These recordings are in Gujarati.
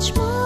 much more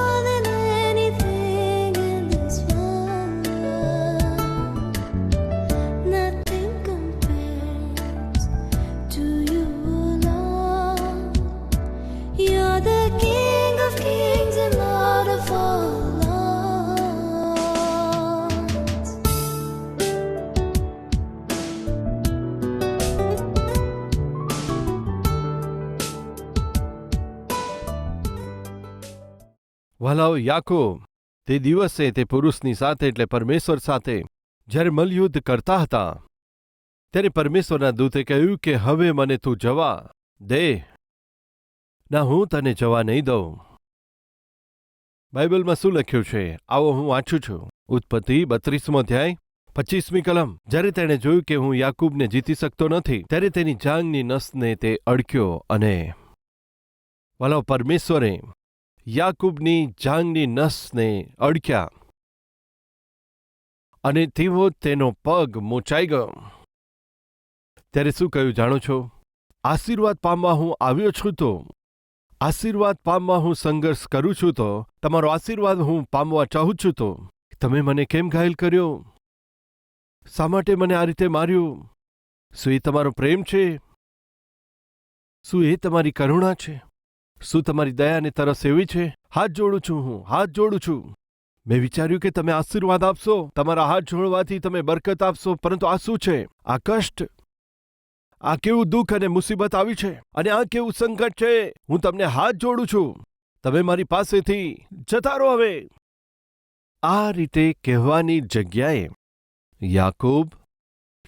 વહાલાઓ યાકૂબ. તે દિવસે તે પુરુષની સાથે એટલે પરમેશ્વર સાથે જ્યારે મલયુદ્ધ કરતા હતા. ત્યારે પરમેશ્વરના દૂતે કહ્યું કે, હવે મને તું જવા દે. ના, હું તને જવા નહીં દઉં. બાઇબલમાં શું લખ્યું છે? આવો હું વાંચું છું. ઉત્પત્તિ બત્રીસમો અધ્યાય, પચીસમી કલમ. જ્યારે તેણે જોયું કે હું યાકૂબને જીતી શકતો નથી, ત્યારે તેની જાંગની નસને તે અડક્યો અને વાલો પરમેશ્વરે યાકૂબની જાંગની નસને અડક્યા અને તેઓ તેનો પગ મોચાઈ ગયો. ત્યારે શું કહ્યું જાણો છો? આશીર્વાદ પામવા હું આવ્યો છું તો? આશીર્વાદ પામવા હું સંઘર્ષ કરું છું તો? તમારો આશીર્વાદ હું પામવા ચાહું છું તો? તમે મને કેમ ઘાયલ કર્યો? શા માટે મને આ રીતે માર્યું? શું એ તમારો પ્રેમ છે? શું એ તમારી કરુણા છે? શું તમારી દયા અને તરસ એવી છે? હાથ જોડું છું હું, હાથ જોડું છું. મેં વિચાર્યું કે તમે આશીર્વાદ આપશો, તમારા હાથ જોડવાથી તમે બરકત આપશો, પરંતુ આ શું છે? આ કષ્ટ? આ કેવું દુઃખ અને મુસીબત આવી છે? અને આ કેવું સંકટ છે? હું તમને હાથ જોડું છું. તમે મારી પાસેથી જતા રહો હવે. આ રીતે કહેવાની જગ્યાએ યાકૂબ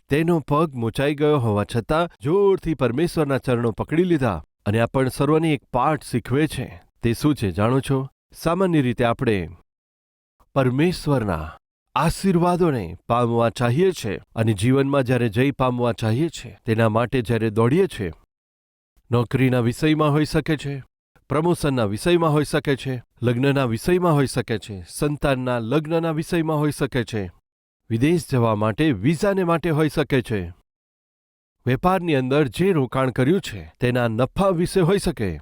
તેનો પગ મોચાઈ ગયો હોવા છતાં જોરથી પરમેશ્વરના ચરણો પકડી લીધા. અને આ પણ સર્વને એક પાઠ શીખવે છે. તે શું છે જાણો છો? સામાન્ય રીતે આપણે પરમેશ્વરના આશીર્વાદોને પામવા ચાહીએ છે અને જીવનમાં જ્યારે જય પામવા ચાહીએ છે, તેના માટે જ્યારે દોડીએ છીએ નોકરીના વિષયમાં હોઈ શકે છે, પ્રમોશનના વિષયમાં હોઈ શકે છે, લગ્નના વિષયમાં હોઈ શકે છે, સંતાનના લગ્નના વિષયમાં હોઈ શકે છે, વિદેશ જવા માટે, વિઝાને માટે હોઈ શકે છે. વેપારની અંદર જે રોકાણ કર્યું છે, તેના નફા વિશે હોઈ શકે.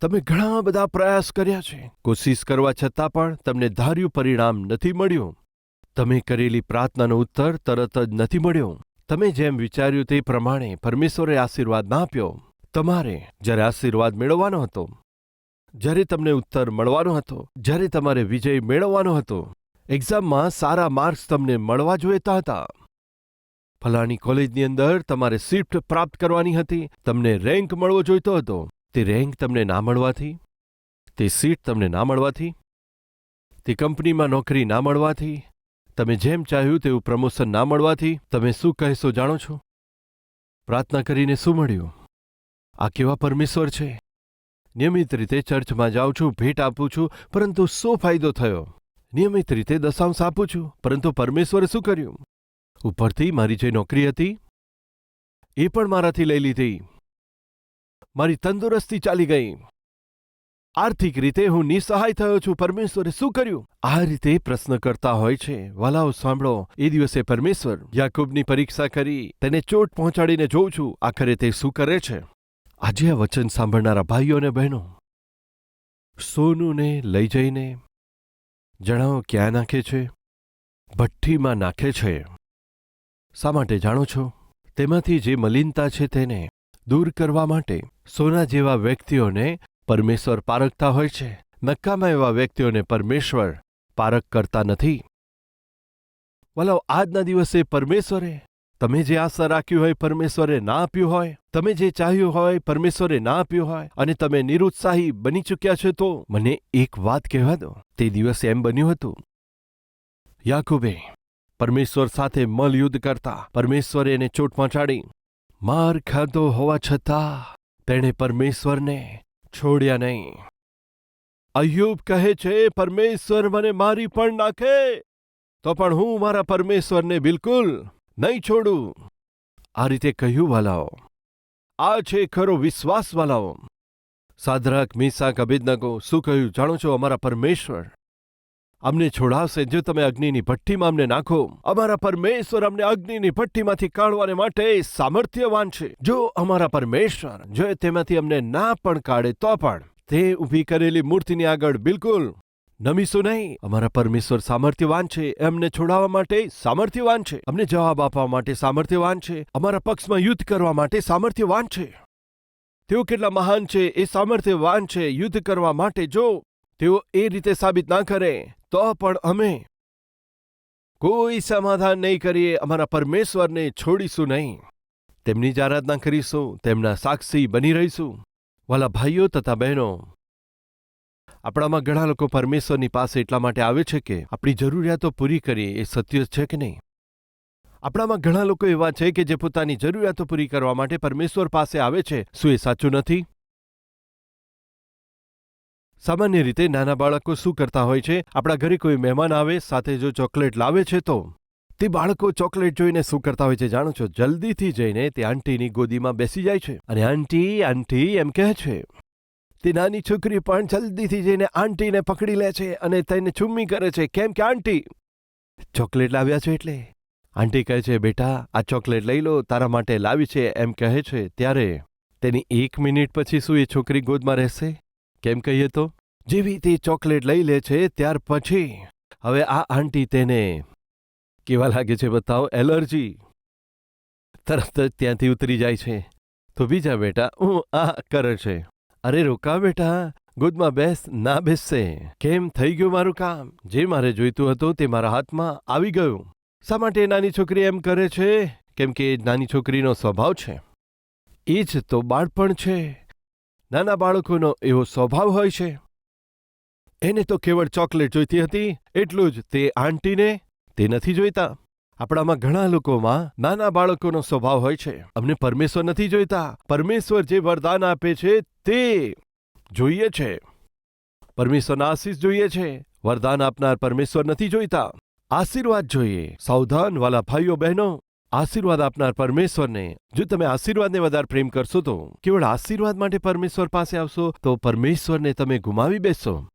તમે ઘણા બધા પ્રયાસ કર્યા છે. કોશિશ કરવા છતાં પણ તમને ધાર્યું પરિણામ નથી મળ્યું. તમે કરેલી પ્રાર્થનાનો ઉત્તર તરત જ નથી મળ્યો. તમે જેમ વિચાર્યું તે પ્રમાણે પરમેશ્વરે આશીર્વાદ ના આપ્યો. તમારે જ્યારે આશીર્વાદ મેળવવાનો હતો, જ્યારે તમને ઉત્તર મળવાનો હતો, જ્યારે તમારે વિજય મેળવવાનો હતો, એક્ઝામમાં સારા માર્ક્સ તમને મળવા જોઈતા હતા. ફલાણી કોલેજની અંદર તમારે શિફ્ટ પ્રાપ્ત કરવાની હતી. તમને રેન્ક મળવો જોઈતો હતો. તે રેન્ક તમને ના મળવાથી, તે સીટ તમને ના મળવાથી, તે કંપનીમાં નોકરી ના મળવાથી, તમે જેમ ચાહ્યું તેવું પ્રમોશન ના મળવાથી, તમે શું કહેશો જાણો છો? પ્રાર્થના કરીને શું મળ્યું? આ કેવા પરમેશ્વર છે? નિયમિત રીતે ચર્ચમાં જાઉં છું, ભેટ આપું છું, પરંતુ શું ફાયદો થયો? નિયમિત રીતે દશાંશ આપું છું, પરંતુ પરમેશ્વરે શું કર્યું? ઉપરથી મારી જે નોકરી હતી, એ પણ મારાથી લઈ લીધી. મારી તંદુરસ્તી ચાલી ગઈ. આર્થિક રીતે હું નિસહાય થયો છું. પરમેશ્વરે શું કર્યું? આ રીતે પ્રશ્ન કરતા હોય છે. વાલાઓ, સાંભળો. એ દિવસે પરમેશ્વર યાકુબની પરીક્ષા કરી. તેને ચોટ પહોંચાડીને જોઉં છું. આખરે તે શું કરે છે? આજે આ વચન સાંભળનારા ભાઈઓ અને બહેનો, સોનુને લઈ જઈને જણાવો ક્યાં નાખે છે? ભઠ્ઠીમાં નાખે છે. શા માટે જાણો છો? તેમાંથી જે મલિનતા છે તેને દૂર કરવા માટે સોના જેવા વ્યક્તિઓને પરમેશ્વર પારખતા હોય છે. નક્કામાં એવા વ્યક્તિઓને પરમેશ્વર પારખ કરતા નથી. વલાવ આજના દિવસે પરમેશ્વરે તમે જે આશા રાખ્યું હોય પરમેશ્વરે ના આપ્યું હોય, તમે જે ચાહ્યું હોય પરમેશ્વરે ના આપ્યું હોય, અને તમે નિરુત્સાહી બની ચૂક્યા છો, તો મને એક વાત કહેવા દો. તે દિવસે એમ બન્યું હતું. યાકુબે પરમેશ્વર સાથે મલ યુદ્ધ કરતા પરમેશ્વરે એને ચોટ પહોંચાડી. માર ખાધો હોવા છતાં તેણે પરમેશ્વરને છોડ્યા નહીં. અયુબ કહે છે, પરમેશ્વર મને મારી પણ નાખે, તો પણ હું મારા પરમેશ્વરને બિલકુલ નહીં છોડું. આ રીતે કહ્યું, વાલાઓ, આ છે ખરો વિશ્વાસ, વાલાઓ. સાધરાક મિસાક અભિદનગો શું કહ્યું? જાણો છો, અમારા પરમેશ્વર અમને છોડાવશે જો તમે અગ્નિની ભઠ્ઠીમાં અમને નાખો. અમારા પરમેશ્વર અમને અગ્નિની ભઠ્ઠીમાંથી કાઢવાને માટે સામર્થ્યવાન છે. જો અમારા પરમેશ્વર, જો તેમાંથી અમને ના પણ કાઢે, તો પણ તે ઊભી કરેલી મૂર્તિની આગળ બિલકુલ નમીશું નહીં. અમારા પરમેશ્વર સામર્થ્યવાન છે. એમને છોડાવવા માટે સામર્થ્યવાન છે. અમને જવાબ આપવા માટે સામર્થ્યવાન છે. અમારા પક્ષમાં યુદ્ધ કરવા માટે સામર્થ્યવાન છે. તેઓ કેટલા મહાન છે એ સામર્થ્યવાન છે. યુદ્ધ કરવા માટે જો તેઓ એ રીતે સાબિત ના કરે તો પણ અમે કોઈ સમાધાન નહીં કરીએ, અમારા પરમેશ્વરને છોડીશું નહીં. તેમની જ આરાધના કરીશું, તેમના સાક્ષી બની રહીશું. વાલા ભાઈઓ તથા બહેનો, આપણામાં ઘણા લોકો પરમેશ્વરની પાસે એટલા માટે આવે છે કે આપણી જરૂરિયાતો પૂરી કરીએ, એ સત્ય છે કે નહીં? આપણામાં ઘણા લોકો એવા છે કે જે પોતાની જરૂરિયાતો પૂરી કરવા માટે પરમેશ્વર પાસે આવે છે. શું એ સાચું નથી? સામાન્ય રીતે નાના બાળકો શું કરતા હોય છે? આપણા ઘરે કોઈ મહેમાન આવે, સાથે જો ચોકલેટ લાવે છે તો? તે બાળકો ચોકલેટ જોઈને શું કરતા હોય છે જાણો છો? જલ્દીથી જઈને તે આંટીની ગોદીમાં બેસી જાય છે. અને આંટી આંટી, એમ કહે છે. તે નાની છોકરી પણ જલ્દીથી જઈને આંટીને પકડી લે છે અને તેને ચુમ્મી કરે છે. કેમ કે આંટી? ચોકલેટ લાવ્યા છે એટલે. આંટી કહે છે, બેટા, આ ચોકલેટ લઈ લો, તારા માટે લાવી છે. એમ કહે છે. ત્યારે તેની એક મિનિટ પછી શું એ છોકરી ગોદમાં રહેશે? કેમ કહીએ તો? જેવી તે ચોકલેટ લઈ લે છે, ત્યાર પછી. હવે આ આંટી તેને કેવા લાગે છે બતાવો? એલર્જી. તરત જ ત્યાંથી ઉતરી જાય છે. તો બીજા બેટા હું આ કરે છે. અરે, રોકા બેટા, ગુદમાં બેસ, ના બેસશે. કેમ? થઈ ગયું મારું કામ. જે મારે જોઈતું હતું તે મારા હાથમાં આવી ગયું. શા માટે નાની છોકરી એમ કરે છે? કેમ કે નાની છોકરીનો સ્વભાવ છે. એ જ તો બાળપણ છે. નાના બાળકોનો એવો સ્વભાવ હોય છે. એને તો કેવળ ચોકલેટ જોઈતી હતી, એટલું જ તે આંટીને તે નથી જોઈતા. આપણામાં ઘણા લોકોમાં નાના બાળકોનો સ્વભાવ હોય છે. અમને પરમેશ્વર નથી જોઈતા. પરમેશ્વર જે વરદાન આપે છે તે જોઈએ છે. પરમેશ્વરના આશીષ જોઈએ છે. વરદાન આપનાર પરમેશ્વર નથી જોઈતા. આશીર્વાદ જોઈએ. સાવધાન વાલા ભાઈઓ બહેનો આશીર્વાદ આપનાર પરમેશ્વરને. જો તમે આશીર્વાદને વધારે પ્રેમ કરશો તો, કેવળ આશીર્વાદ માટે પરમેશ્વર પાસે આવશો, તો પરમેશ્વરને તમે ગુમાવી બેસશો.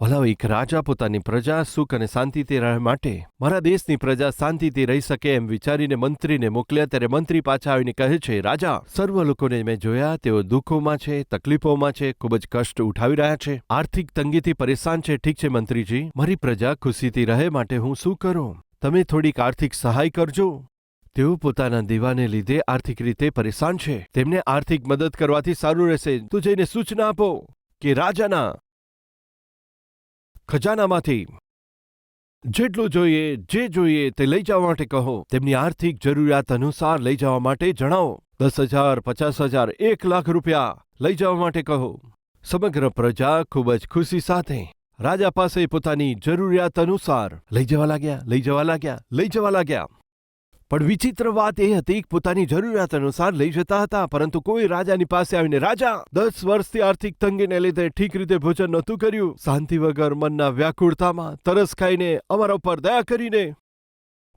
વલાવ એક રાજા પોતાની પ્રજા, સુખ અને શાંતિથી રહે માટે, મારા દેશની પ્રજા શાંતિથી રહી શકે એમ વિચારીને મંત્રીને મોકલ્યા, ત્યારે મંત્રી પાછા આવીને કહે છે, રાજા, સર્વ લોકોને મેં જોયા, તેઓ દુઃખોમાં છે, તકલીફોમાં છે, ખૂબ જ કષ્ટ ઉઠાવી રહ્યા છે. આર્થિક તંગીથી પરેશાન છે. ઠીક છે મંત્રીજી, મારી પ્રજા ખુશીથી રહે માટે હું શું કરું? તમે થોડીક આર્થિક સહાય કરજો. તેઓ પોતાના દીવાને લીધે આર્થિક રીતે પરેશાન છે. તેમને આર્થિક મદદ કરવાથી સારું રહેશે. તું જઈને સૂચના આપો કે રાજાના ખજાનામાંથી જેટલું જોઈએ જે જોઈએ તે લઈ જવા માટે કહો. તેમની આર્થિક જરૂરિયાત અનુસાર લઈ જવા માટે જણાવો. દસ હજાર, પચાસ હજાર, એક લાખ રૂપિયા લઈ જવા માટે કહો. સમગ્ર પ્રજા ખૂબ જ ખુશી સાથે રાજા પાસે પોતાની જરૂરિયાત અનુસાર લઈ જવા લાગ્યા, લઈ જવા લાગ્યા, લઈ જવા લાગ્યા. પણ વિચિત્ર વાત એ હતી કે પોતાની જરૂરિયાત અનુસાર લઈ જતા હતા, પરંતુ કોઈ રાજાની પાસે આવીને, રાજા, દસ વર્ષથી આર્થિક તંગીને લીધે ઠીક રીતે ભોજન નહોતું કર્યું. શાંતિ વગર મનના વ્યાકુળતામાં તરસ ખાઈને અમારા ઉપર દયા કરીને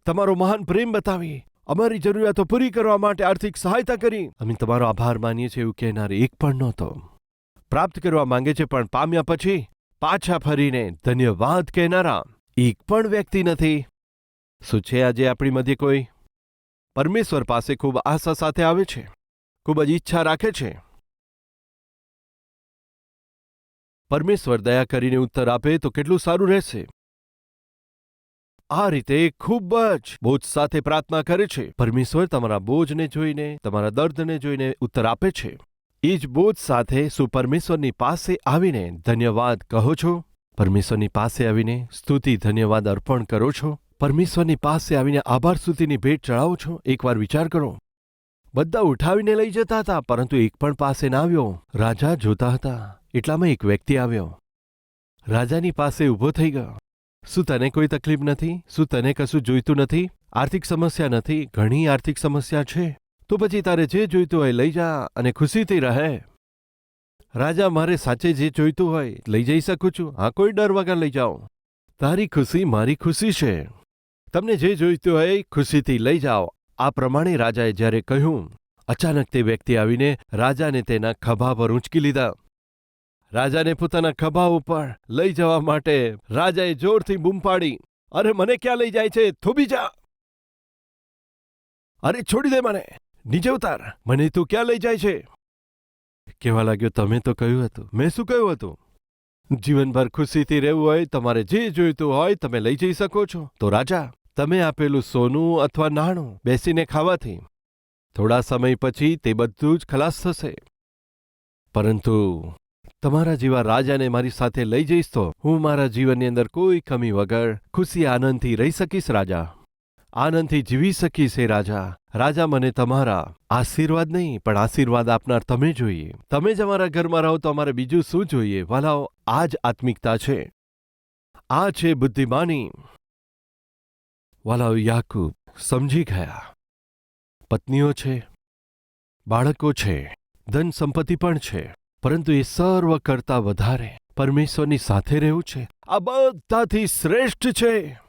તમારો મહાન પ્રેમ બતાવી, અમારી જરૂરિયાતો પૂરી કરવા માટે આર્થિક સહાયતા કરી. અમે તમારો આભાર માનીએ છીએ એવું કહેનાર એક પણ નહોતો. પ્રાપ્ત કરવા માંગે છે, પણ પામ્યા પછી પાછા ફરીને ધન્યવાદ કહેનારા એક પણ વ્યક્તિ નથી. શું છે આજે આપણી મધ્ય કોઈ? પરમેશ્વર પાસે ખૂબ આશા સાથે આવે છે. ખૂબ જ ઈચ્છા રાખે છે. પરમેશ્વર દયા કરીને ઉત્તર આપે તો કેટલું સારું રહેશે? આ રીતે ખૂબ જ બોજ સાથે પ્રાર્થના કરે છે. પરમેશ્વર તમારા બોજને જોઈને, તમારા દર્દને જોઈને ઉત્તર આપે છે. એ જ બોજ સાથે શું પરમેશ્વરની પાસે આવીને ધન્યવાદ કહો છો? પરમેશ્વરની પાસે આવીને સ્તુતિ, ધન્યવાદ અર્પણ કરો છો? પરમેશ્વરની પાસે આવીને આભાર સ્તુતિની ભેટ ચડાવો છો? એકવાર વિચાર કરો. બધા ઉઠાવીને લઈ જતા હતા, પરંતુ એક પણ પાસે ના આવ્યો. રાજા જોતા હતા. એટલામાં એક વ્યક્તિ આવ્યો. રાજાની પાસે ઊભો થઈ ગયો. શું તને કોઈ તકલીફ નથી? શું તને કશું જોઈતું નથી? આર્થિક સમસ્યા નથી? ઘણી આર્થિક સમસ્યા છે? તો પછી તારે જે જોઈતું હોય લઈ જા અને ખુશીથી રહે. રાજા, મારે સાચે જે જોઈતું હોય લઈ જઈ શકું છું. હા, કોઈ ડર વગર લઈ જાઓ. તારી ખુશી મારી ખુશી છે. તમને જે જોઈતું હોય ખુશીથી લઈ જાઓ. આ પ્રમાણે રાજાએ જ્યારે કહ્યું, અચાનક તે વ્યક્તિ આવીને રાજાને તેના ખભા પર ઊંચકી લીધા. રાજાને પોતાના ખભા ઉપર લઈ જવા માટે રાજાએ જોરથી બૂમ પાડી, અરે, મને ક્યાં લઈ જાય છે? થોભી જા. અરે, છોડી દે મને. નીચે ઉતાર મને તું ક્યાં લઈ જાય છે? કેવા લાગ્યો તમે તો કહ્યું હતું. મેં શું કહ્યું હતું? જીવનભર ખુશીથી રહેવું હોય, તમારે જે જોઈતું હોય, તમે લઈ જઈ શકો છો. તો રાજા, તમે આપેલું સોનું અથવા નાણું બેસીને ખાવાથી થોડા સમય પછી તે બધું જ ખલાસ થશે. પરંતુ તમારા જેવા રાજાને મારી સાથે લઈ જઈશ તો હું મારા જીવનની અંદર કોઈ કમી વગર ખુશી આનંદથી રહી શકીશ, રાજા. આનંદથી જીવી શકીશ, હે રાજા. રાજા મને તમારા આશીર્વાદ નહીં, પણ આશીર્વાદ આપનાર તમે જોઈએ. તમે જ અમારા ઘરમાં રહો તો અમારે બીજું શું જોઈએ? વાલાઓ, આ જ આત્મિકતા છે. આ છે બુદ્ધિમાની. વાલાઓ યાકુબ, સમજી ગયા. પત્નીઓ છે. બાળકો છે. ધન સંપત્તિ પણ છે. પરંતુ એ સર્વ કરતા વધારે પરમેશ્વરની સાથે રહેવું છે. આ બધાથી શ્રેષ્ઠ છે.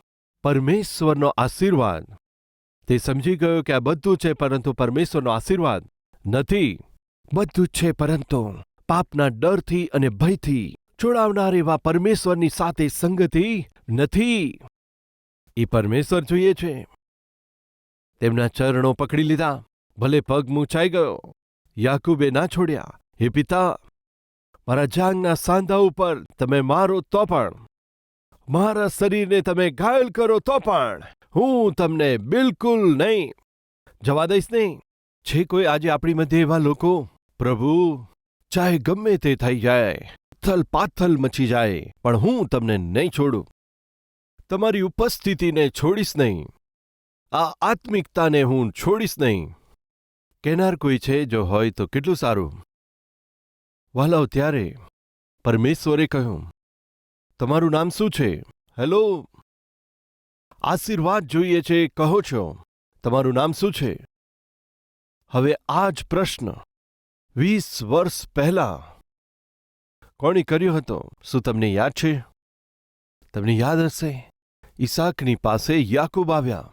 પરમેશ્વરનો આશીર્વાદ. તે સમજી ગયો કે આ બધું છે પરંતુ પરમેશ્વરનો આશીર્વાદ નથી. બધું જ છે પરંતુ પાપના ડરથી અને ભયથી જોડાવનાર એવા પરમેશ્વરની સાથે સંગતિ નથી. એ પરમેશ્વર જોઈએ છે. તેમના ચરણો પકડી લીધા. ભલે પગ મૂંચાઈ ગયો. યાકુબે ના છોડ્યા. હે પિતા, મારા જાંગના સાંધા ઉપર તમે મારો તો પણ મારા શરીરને તમે ઘાયલ કરો તો પણ હું તમને બિલકુલ નહીં. જવા દઈશ નહીં. છે કોઈ આજે આપણી મધ્ય એવા લોકો, પ્રભુ, ચાહે ગમે તે થઈ જાય, થલ પાથલ મચી જાય, પણ હું તમને નહીં છોડું. તમારી ઉપસ્થિતિને છોડીશ નહીં. આ આત્મિકતાને હું છોડીશ નહીં. કહેનાર કોઈ છે જો હોય તો કેટલું સારું. વાલાઓ ત્યારે પરમેશ્વરે કહ્યું, તમારું નામ શું છે? હેલો આશીર્વાદ જોઈએ છે, કહો છો. તમારું નામ શું છે? હવે આ જ પ્રશ્ન. વીસ વર્ષ પહેલા. કોણે કર્યો હતો? શું તમને યાદ છે? તમને યાદ હશે? ઈસાકની પાસે યાકૂબ આવ્યા.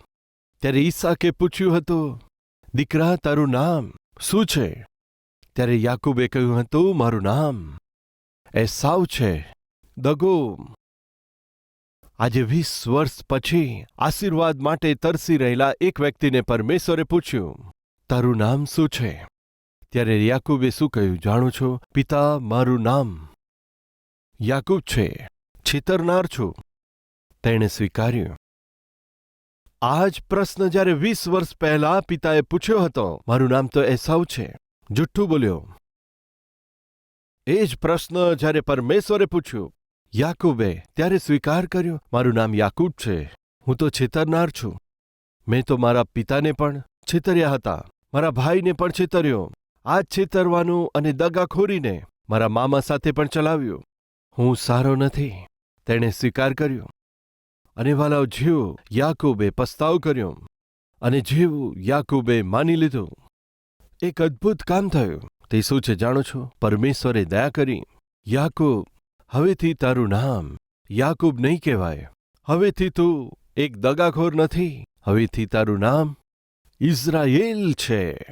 ત્યારે ઈસાકે પૂછ્યું હતું, દીકરા, તારું નામ શું છે? ત્યારે યાકૂબે કહ્યું હતું, મારું નામ એસાવ છે દગો આજે વીસ વર્ષ પછી આશીર્વાદ માટે તરસી રહેલા એક વ્યક્તિને પરમેશ્વરે પૂછ્યું, તારું નામ શું છે? ત્યારે યાકૂબે શું કહ્યું, જાણું છો, પિતા, મારું નામ યાકૂબ છે, છેતરનાર છું. તેણે સ્વીકાર્યું. આ જ પ્રશ્ન જ્યારે વીસ વર્ષ પહેલા પિતાએ પૂછ્યો હતો, મારું નામ તો એસાવ છે? જુઠ્ઠું બોલ્યો. એ જ પ્રશ્ન જ્યારે પરમેશ્વરે પૂછ્યું યાકૂબે ત્યારે સ્વીકાર કર્યો, મારું નામ યાકૂબ છે. હું તો છેતરનાર છું. મેં તો મારા પિતાને પણ છેતર્યા હતા. મારા ભાઈને પણ છેતર્યો. આ છેતરવાનું અને દગાખોરીને મારા મામા સાથે પણ ચલાવ્યું. હું સારો નથી. તેણે સ્વીકાર કર્યો. અને વાલાઓ, જીવ યાકુબે પસ્તાવ કર્યો અને જીવ યાકુબે માની લીધું. એક અદ્ભુત કામ થયું. તે શું છે જાણો છો? પરમેશ્વરે દયા કરી. યાકૂબ હવેથી તારું નામ યાકૂબ નહીં કહેવાય. હવેથી તું એક દગાખોર નથી. હવેથી તારું નામ ઇઝરાયેલ છે.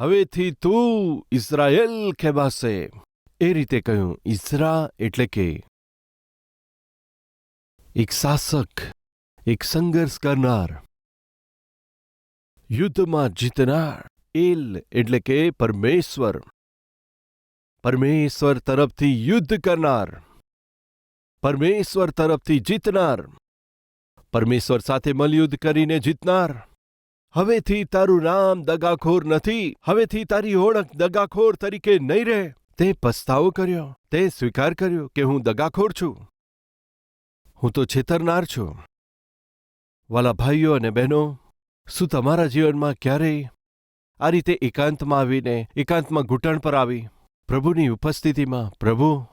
હવેથી તું ઇઝરાયેલ કહેવાશે. એ રીતે કહ્યું, ઇઝરા એટલે કે એક શાસક, એક સંઘર્ષ કરનાર, યુદ્ધમાં જીતનાર. એલ એટલે કે પરમેશ્વર. પરમેશ્વર તરફથી યુદ્ધ કરનાર. પરમેશ્વર તરફથી જીતનાર. પરમેશ્વર સાથે મલયુદ્ધ કરીને જીતનાર. હવેથી તારું નામ દગાખોર નથી. હવેથી તારી ઓળખ દગાખોર તરીકે નહીં રહે. તે પસ્તાવો કર્યો. તે સ્વીકાર કર્યો કે હું દગાખોર છું. હું તો છેતરનાર છું. વાલા ભાઈઓ અને બહેનો, શું તમારા જીવનમાં ક્યારેય આ રીતે એકાંતમાં આવીને, એકાંતમાં ઘૂંટણ પર આવી પ્રભુની ઉપસ્થિતિમાં, પ્રભુ,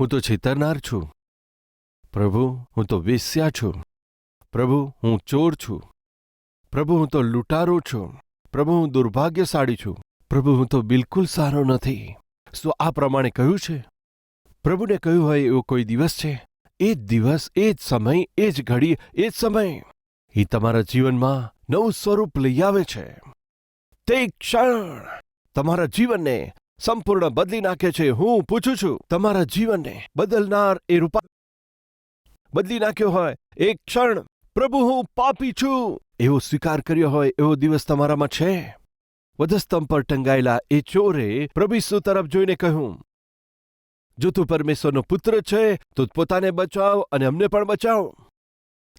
હું તો છેતરનાર છું. પ્રભુ, હું તો વેસ્યા છું. પ્રભુ, હું ચોર છું. પ્રભુ, હું તો લૂંટારો છું. પ્રભુ, હું દુર્ભાગ્યશાળી છું. પ્રભુ, હું તો બિલકુલ સારો નથી. શું આ પ્રમાણે કહ્યું છે? પ્રભુને કહ્યું હોય એવો કોઈ દિવસ છે? એ જ દિવસ, એ જ સમય, એ જ ઘડી, એ જ સમય. એ તમારા જીવનમાં નવું સ્વરૂપ લઈ આવે છે. તે ક્ષણ તમારા જીવનને સંપૂર્ણ બદલી નાખે છે. હું પૂછું છું, તમારા જીવનને બદલનાર એ રૂપા બદલી નાખ્યો હોય, એક ક્ષણ પ્રભુ, હું પાપી છું. એવો સ્વીકાર કર્યો હોય, એવો દિવસ તમારામાં છે? વધસ્તંભ પર ટંગાયેલા એ ચોરે પ્રભુ ઈસુ તરફ જોઈને કહ્યું, જો તું પરમેશ્વરનો પુત્ર છે, તો પોતાને બચાવ અને અમને પણ બચાવ.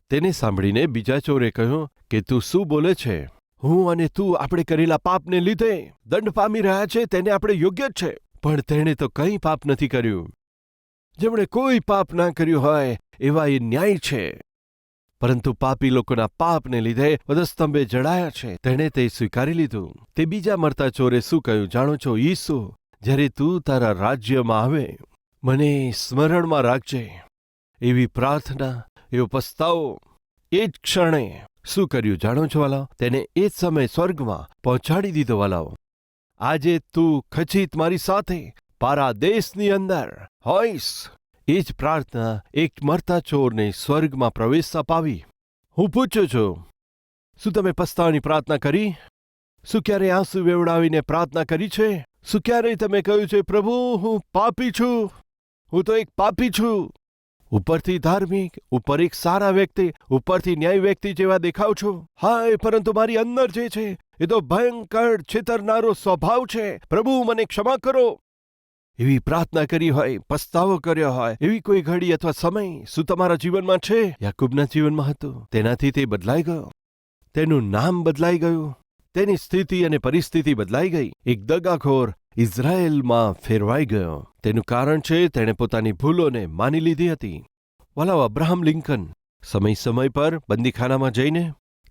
તેને સાંભળીને બીજા ચોરે કહ્યું કે, તું શું બોલે છે? હું અને તું આપણે કરેલા પાપને લીધે દંડ પામી રહ્યા છે, તેને આપણે યોગ્ય જ છે. પણ તેણે તો કંઈ પાપ નથી કર્યું. જેમણે કોઈ પાપ ના કર્યું હોય, એવા એ ન્યાય છે. પરંતુ પાપી લોકોના પાપને લીધે વધસ્તંભે જડાયા છે. તેણે તે સ્વીકારી લીધું. તે બીજા મરતા ચોરે શું કહ્યું? જાણો છો, ઈસુ, જ્યારે તું તારા રાજ્યમાં આવે, મને સ્મરણમાં રાખજે. એવી પ્રાર્થના, એવો પસ્તાવો, એ જ ક્ષણે શું કર્યું જાણો છો વાલાઓ? તેને એ જ સમય સ્વર્ગમાં પહોંચાડી દીધો વાલાઓ. આજે તું ખચિત મારી સાથે પારાદેશની અંદર હોઈશ. એ જ પ્રાર્થના એક મરતા ચોરને સ્વર્ગમાં પ્રવેશ અપાવી. હું પૂછું છું, શું તમે પસ્તાવાની પ્રાર્થના કરી? શું ક્યારે આંસુ વેવડાવીને પ્રાર્થના કરી છે? શું ક્યારેય તમે કહ્યું છે, પ્રભુ, હું પાપી છું. હું તો એક પાપી છું. ઉપરથી ધાર્મિક ઉપર એક સારા વ્યક્તિ, ઉપરથી ન્યાય વ્યક્તિ જેવા દેખાવ છો? હાય, પરંતુ મારી અંદર જે છે, એ તો ભયંકર છેતરનારો સ્વભાવ છે. પ્રભુ, મને ક્ષમા કરો. એવી પ્રાર્થના કરી હોય, પસ્તાવો કર્યો હોય, એવી કોઈ ઘડી અથવા સમય શું તમારા જીવનમાં છે? યાકુબના જીવનમાં હતું. તેનાથી તે બદલાઈ ગયો. તેનું નામ બદલાઈ ગયું. તેની સ્થિતિ અને પરિસ્થિતિ બદલાઈ ગઈ. એક દગાખોર ઇઝરાયેલમાં ફેરવાઈ ગયો. તેનું કારણ છે, તેણે પોતાની ભૂલોને માની લીધી હતી. વલાવ અબ્રાહમ લિંકન, સમય સમય પર બંદીખાનામાં જઈને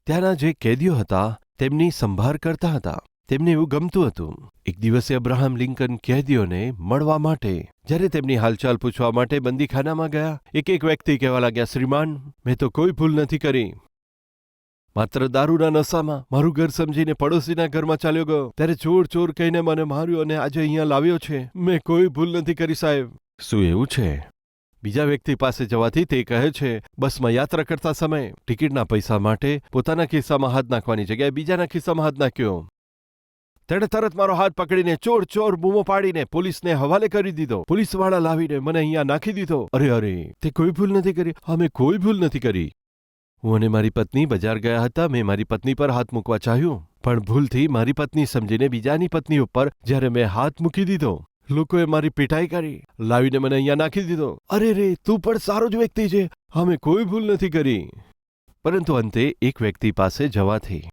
ત્યાંના જે કેદીઓ હતા, તેમની સંભાળ કરતા હતા. તેમને એવું ગમતું હતું, એક દિવસે અબ્રાહમ લિંકન કેદીઓને મળવા માટે, જ્યારે તેમની હાલચાલ પૂછવા માટે બંદીખાનામાં ગયા એક એક વ્યક્તિ કહેવા લાગ્યા, શ્રીમાન, મેં તો કોઈ ભૂલ નથી કરી. માત્ર દારૂના નશામાં મારું ઘર સમજીને પડોશીના ઘરમાં ચાલ્યો ગયો. ત્યારે ચોર ચોર કહીને મને માર્યો અને આજે અહીંયા લાવ્યો છે. મેં કોઈ ભૂલ નથી કરી સાહેબ. શું એવું છે? બીજા વ્યક્તિ પાસે જવાથી તે કહે છે બસમાં યાત્રા કરતા સમયે ટિકિટના પૈસા માટે પોતાના ખિસ્સામાં હાથ નાખવાની જગ્યાએ બીજાના ખિસ્સામાં હાથ નાખ્યો. તેણે તરત મારો હાથ પકડીને ચોર ચોર બૂમો પાડીને પોલીસને હવાલે કરી દીધો. પોલીસવાળા લાવીને મને અહીંયા નાખી દીધો. અરે અરે તે કોઈ ભૂલ નથી કરી. અમે કોઈ ભૂલ નથી કરી. હું અને મારી પત્ની બજાર ગયા હતા, મેં મારી પત્ની પર હાથ મૂકવા ચાહ્યું, પણ ભૂલથી મારી પત્ની સમજીને બીજાની પત્ની ઉપર જ્યારે મેં હાથ મૂકી દીધો, લોકોએ મારી પીટાઈ કરી, લાવીને મને અહીંયા નાખી દીધો. અરે રે, તું પણ સારો જ વ્યક્તિ છે, અમે કોઈ ભૂલ નથી કરી. પરંતુ અંતે એક વ્યક્તિ પાસે જવાથી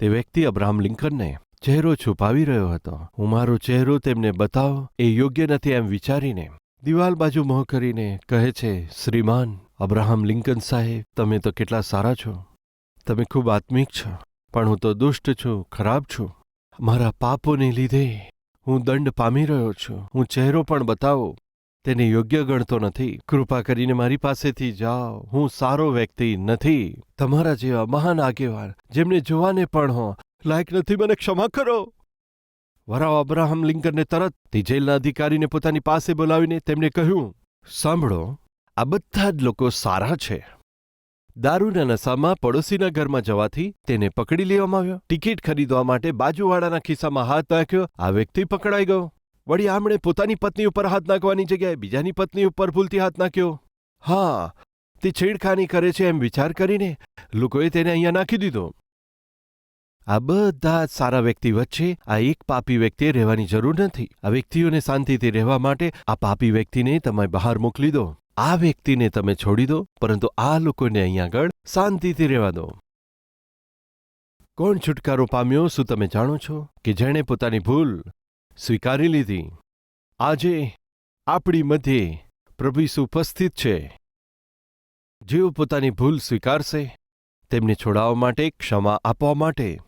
તે વ્યક્તિ અબ્રાહમ લિંકનને ચહેરો છુપાવી રહ્યો હતો. હું મારો ચહેરો તેમને બતાવ એ યોગ્ય નથી એમ વિચારીને દિવાલ બાજુ મોં કરીને કહે છે, શ્રીમાન અબ્રાહમ લિંકન સાહેબ, તમે તો કેટલા સારા છો. તમે ખૂબ આત્મિક છો, પણ હું તો દુષ્ટ છું, ખરાબ છું. મારા પાપોને લીધે હું દંડ પામી રહ્યો છું. હું ચહેરો પણ બતાવો. તેને યોગ્ય ગણતો નથી. કૃપા કરીને મારી પાસેથી જાઓ. હું સારો વ્યક્તિ નથી. તમારા જેવા મહાન આગેવાન, જેમને જોવાને પણ હો, લાયક નથી, મને ક્ષમા કરો. વરાવ અબ્રાહમ લિંકનને તરત તે જેલના અધિકારીને પોતાની પાસે બોલાવીને તેમને કહ્યું, સાંભળો આ બધા જ લોકો સારા છે. દારૂના નશામાં પડોશીના ઘરમાં જવાથી તેને પકડી લેવામાં આવ્યો. ટિકિટ ખરીદવા માટે બાજુવાળાના ખિસ્સામાં હાથ નાખ્યો. આ વ્યક્તિ પકડાઈ ગયો. વળી આમણે પોતાની પત્ની ઉપર હાથ નાખવાની જગ્યાએ બીજાની પત્ની ઉપર ભૂલથી હાથ નાખ્યો. હા, તે છેડખાની કરે છે એમ વિચાર કરીને લોકોએ તેને અહીંયા નાખી દીધો. આ બધા સારા વ્યક્તિ વચ્ચે આ એક પાપી વ્યક્તિએ રહેવાની જરૂર નથી. આ વ્યક્તિઓને શાંતિથી રહેવા માટે આ પાપી વ્યક્તિને તમે બહાર મોકલી દો. આ વ્યક્તિને તમે છોડી દો, પરંતુ આ લોકોને અહીં આગળ શાંતિથી રહેવા દો. કોણ છુટકારો પામ્યો શું તમે જાણો છો? કે જેણે પોતાની ભૂલ સ્વીકારી લીધી? આજે આપણી મધ્યે પ્રભુ ઉપસ્થિત છે. જેઓ પોતાની ભૂલ સ્વીકારશે, તેમને છોડાવવા માટે, ક્ષમા આપવા માટે,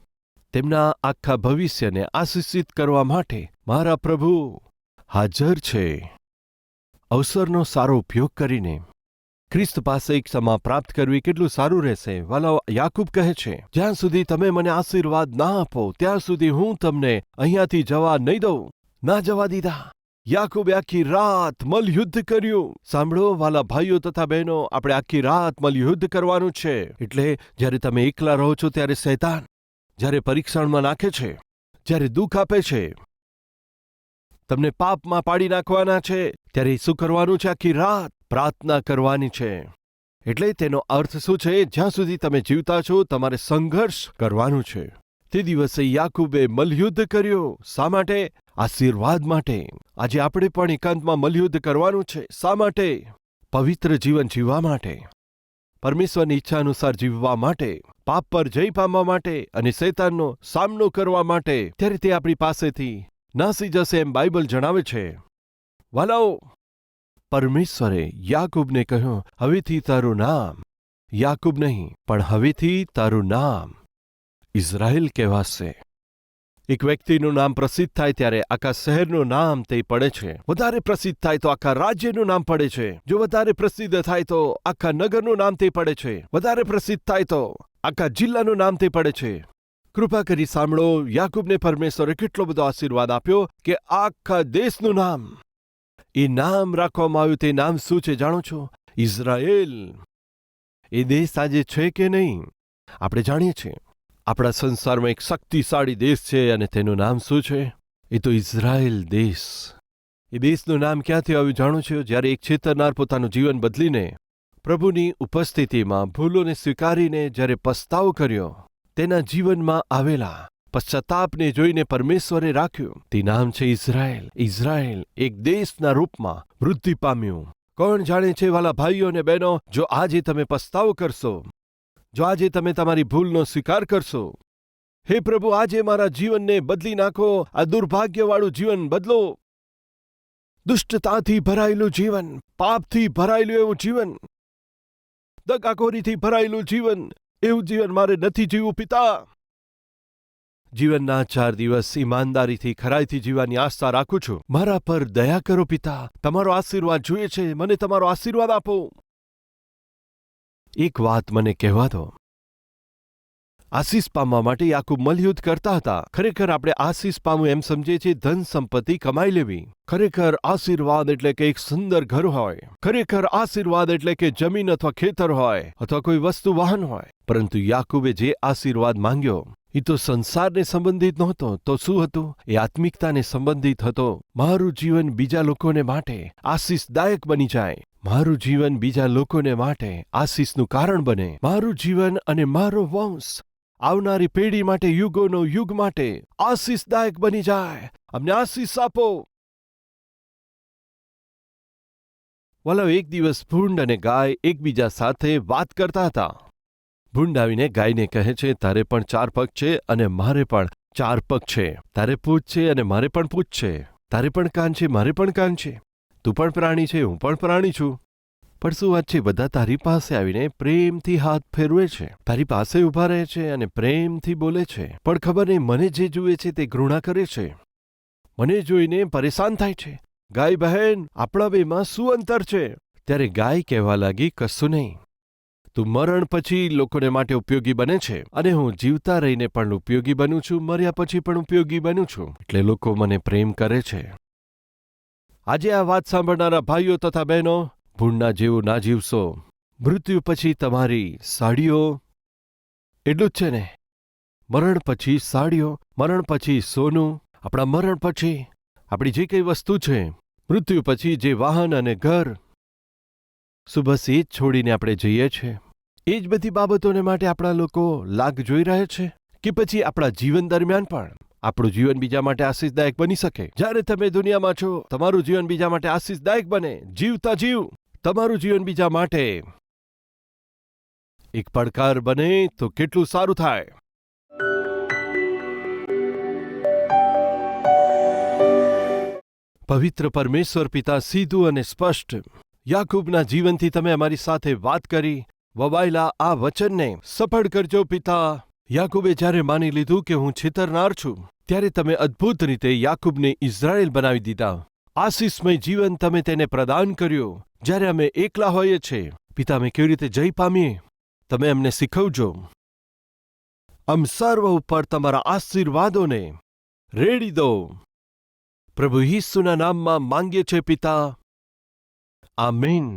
તેમના આખા ભવિષ્યને આશીષિત કરવા માટે મારા પ્રભુ હાજર છે. અવસરનો સારો ઉપયોગ કરીને. ખ્રિસ્ત પાસે ક્ષમા પ્રાપ્ત કરવી કેટલું સારું રહેશે, વાલાઓ યાકૂબ કહે છે, જ્યાં સુધી તમે મને આશીર્વાદ ના આપો, ત્યાં સુધી હું તમને અહીંયાથી જવા નહીં દઉં. ના જવા દીધા. યાકુબે આખી રાત મલયુદ્ધ કર્યું. સાંભળો, વાલા ભાઈઓ તથા બહેનો, આપણે આખી રાત મલયુદ્ધ કરવાનું છે. એટલે જ્યારે તમે એકલા રહો છો ત્યારે શૈતાન જ્યારે પરીક્ષણમાં નાખે છે, જ્યારે દુઃખ આપે છે તમને પાપમાં પાડી નાખવાના છે, ત્યારે શું કરવાનું છે આખી રાત પ્રાર્થના કરવાની છે. એટલે તેનો અર્થ શું છે? જ્યાં સુધી તમે જીવતા છો, તમારે સંઘર્ષ કરવાનું છે. તે દિવસે યાકૂબે મલયુદ્ધ કર્યો. શા માટે? આશીર્વાદ માટે. આજે આપણે પણ એકાંતમાં મલયુદ્ધ કરવાનું છે. શા માટે? પવિત્ર જીવન જીવવા માટે. પરમેશ્વરની ઈચ્છા અનુસાર જીવવા માટે, પાપ પર જય પામવા માટે અને શૈતાનનો સામનો કરવા માટે. ત્યારે તે આપણી પાસેથી નાસી જશે એમ બાઇબલ જણાવે છે. વાલાઓ, પરમેશ્વરે યાકુબને કહ્યું, હવેથી તારું નામ. યાકુબ નહીં, પણ હવેથી તારું નામ ઇઝરાયલ કહેવાશે. એક વ્યક્તિનું નામ પ્રસિદ્ધ થાય ત્યારે આખા શહેરનું નામ તે પડે છે. વધારે પ્રસિદ્ધ થાય તો આખા રાજ્યનું નામ પડે છે. જો વધારે પ્રસિદ્ધ થાય તો આખા નગરનું નામ તે પડે છે. વધારે પ્રસિદ્ધ થાય તો આખા જિલ્લાનું નામ તે પડે છે. કૃપા કરી સાંભળો, યાકૂબને પરમેશ્વરે કેટલો બધો આશીર્વાદ આપ્યો કે આખા દેશનું નામ, એ નામ રાખવામાં આવ્યું, તે નામ શું છે જાણો છો? ઇઝરાયેલ. એ દેશ આજે છે કે નહીં? આપણે જાણીએ છીએ. આપણા સંસારમાં એક શક્તિશાળી દેશ છે અને તેનું નામ શું છે? એ તો ઇઝરાયેલ દેશ. એ દેશનું નામ ક્યાંથી આવ્યું જાણો છો? જ્યારે એક છેતરનાર પોતાનું જીવન બદલીને પ્રભુની ઉપસ્થિતિમાં ભૂલોને સ્વીકારીને જ્યારે પસ્તાવો કર્યો તેના જીવનમાં આવેલા પશ્ચાતાપને જોઈને પરમેશ્વરે રાખ્યું. તે નામ છે ઇઝરાયલ. ઇઝરાયલ એક દેશના રૂપમાં વૃદ્ધિ પામ્યું. કોણ જાણે છે વાલા ભાઈઓ અને બહેનો, જો આજે તમે પસ્તાવો કરશો, જો આજે તમે તમારી ભૂલનો સ્વીકાર કરશો. હે પ્રભુ, આજે મારા જીવનને બદલી નાખો, આ દુર્ભાગ્યવાળું જીવન બદલો. દુષ્ટતાથી ભરાયેલું જીવન, પાપથી ભરાયેલું એવું જીવન, દગાખોરીથી ભરાયેલું જીવન એવું જીવન મારે નથી જીવવું, પિતા. જીવનના ચાર દિવસ ઈમાનદારીથી, ખરાઈથી જીવવાની આસ્થા રાખું છું. મારા પર દયા કરો, પિતા. તમારો આશીર્વાદ જોઈએ છે. મને તમારો આશીર્વાદ આપો. એક વાત મને કહેવા દો. આશીષ પામવા માટે યાકુબ મલયુદ્ધ કરતા હતા. ખરેખર આપણે આશીષ પામવું એમ સમજીએ છીએ, ધન સંપત્તિ કમાઈ લેવી. ખરેખર આશીર્વાદ એટલે કે એક સુંદર ઘર હોય. ખરેખર આશીર્વાદ એટલે કે જમીન અથવા ખેતર હોય, અથવા કોઈ વસ્તુ વાહન હોય. પરંતુ યાકુબે જે આશીર્વાદ માંગ્યો એ તો સંસારને સંબંધિત નહોતો. તો શું હતું? એ આત્મિકતાને સંબંધિત હતો. મારું જીવન બીજા લોકોને માટે આશીષદાયક બની જાય. મારું જીવન બીજા લોકોને માટે આશીષનું કારણ બને. મારું જીવન અને મારો વંશ આવનારી પેઢી માટે, યુગોનો યુગ માટે આશીષદાયક બની જાય. અમને આશીષ આપો. વલો એક દિવસ ભૂંડ અને ગાય એકબીજા સાથે વાત કરતા હતા. ભૂંડ આવીને ગાયને કહે છે, તારે પણ ચાર પગ છે અને મારે પણ ચાર પગ છે. તારે પૂછ છે અને મારે પણ પૂછ છે. તારે પણ કાન છે, મારે પણ કાન છે. તું પણ પ્રાણી છે, હું પણ પ્રાણી છું. પણ શું વાત છે બધા તારી પાસે આવીને પ્રેમથી હાથ ફેરવે છે? તારી પાસે ઊભા રહે છે અને પ્રેમથી બોલે છે. પણ ખબર નહીં, મને જે જુએ છે તે ઘૃણા કરે છે. મને જોઈને પરેશાન થાય છે. ગાય બહેન, આપણા બેમાં શું અંતર છે? ત્યારે ગાય કહેવા લાગી, કશું નહીં. તું મરણ પછી લોકોને માટે ઉપયોગી બને છે. અને હું જીવતા રહીને પણ ઉપયોગી બનું છું, મર્યા પછી પણ ઉપયોગી બનું છું. એટલે લોકો મને પ્રેમ કરે છે. આજે આ વાત સાંભળનારા ભાઈઓ તથા બહેનો ભૂંડના જેવું ના જીવશો. મૃત્યુ પછી તમારી સાડીઓ એટલું જ છે ને? મરણ પછી સાડીઓ, મરણ પછી સોનું, આપણા મરણ પછી આપણી જે કઈ વસ્તુ છે, મૃત્યુ પછી જે વાહન અને ઘર. શું એ જ છોડીને આપણે જઈએ છીએ એ જ બધી બાબતોને માટે આપણા લોકો લાગ જોઈ રહ્યા છે કે પછી આપણા જીવન દરમિયાન પણ આપણું જીવન બીજા માટે આશીષદાયક બની શકે. જ્યારે તમે દુનિયામાં છો, તમારું જીવન બીજા માટે આશીષદાયક બને. જીવતા જીવ. તમારું જીવન બીજા માટે. એક પડકાર બને તો કેટલું સારું થાય. પવિત્ર પરમેશ્વર પિતા સીધું અને સ્પષ્ટ, યાકૂબના જીવનથી તમે અમારી સાથે વાત કરી, વવાયેલા આ વચનને સફળ કરજો પિતા. યાકૂબે જ્યારે માની લીધું કે હું છેતરનાર છું, ત્યારે તમે અદ્ભુત રીતે યાકૂબને ઇઝરાયેલ બનાવી દીધા. આશીષમય જીવન તમે તેને પ્રદાન કર્યું. જ્યારે અમે એકલા હોઈએ છીએ, પિતા, અમે કેવી રીતે જઈ પામીએ? તમે અમને શીખવજો. આમ સર્વ ઉપર તમારા આશીર્વાદોને રેડી દો. પ્રભુ ઈસુના નામમાં માંગીએ છે પિતા. આમેન.